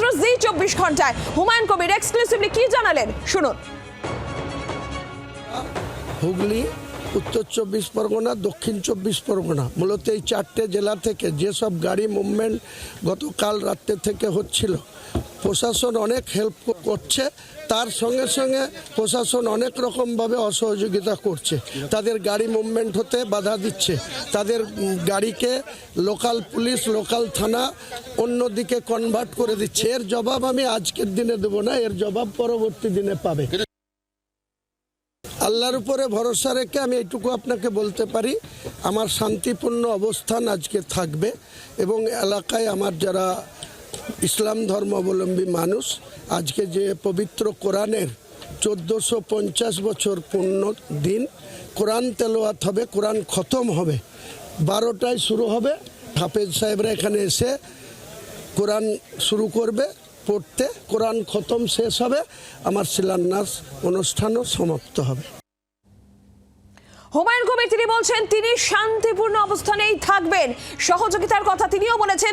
শুধুমাত্র জি চব্বিশ ঘন্টায়। হুমায়ুন কবির এক্সক্লুসিভলি কি জানালেন? শুনুন। হুগলি, উত্তর চব্বিশ পরগনা, দক্ষিণ চব্বিশ পরগনা, মূলত এই চারটে জেলা থেকে যেসব গাড়ি মুভমেন্ট গতকাল রাত্রে থেকে হচ্ছিল প্রশাসন অনেক হেল্প করছে। তার সঙ্গে সঙ্গে প্রশাসন অনেক রকমভাবে অসহযোগিতা করছে। তাদের গাড়ি মুভমেন্ট হতে বাধা দিচ্ছে। তাদের গাড়িকে লোকাল পুলিশ লোকাল থানা অন্যদিকে কনভার্ট করে দিচ্ছে। এর জবাব আমি আজকের দিনে দেবো না, এর জবাব পরবর্তী দিনে পাবে। আল্লাহর উপরে ভরসা রেখে আমি এইটুকু আপনাকে বলতে পারি, আমার শান্তিপূর্ণ অবস্থান আজকে থাকবে এবং এলাকায় আমার যারা ইসলাম ধর্মাবলম্বী মানুষ। আজকে যে পবিত্র কোরআনের চোদ্দোশো পঞ্চাশ বছর পূর্ণ দিন, কোরআন তেলোয়াত হবে, কোরআন খতম হবে, বারোটায় শুরু হবে। হাফেজ সাহেবরা এখানে এসে কোরআন শুরু করবে, পড়তে। কোরআন খতম শেষ হবে, আমার শিলান্যাস অনুষ্ঠানও সমাপ্ত হবে। হুমায়ুন কবির তিনি বলছেন, তিনি শান্তিপূর্ণ অবস্থানেই থাকবেন। সহযোগিতার কথা তিনিও বলেছেন।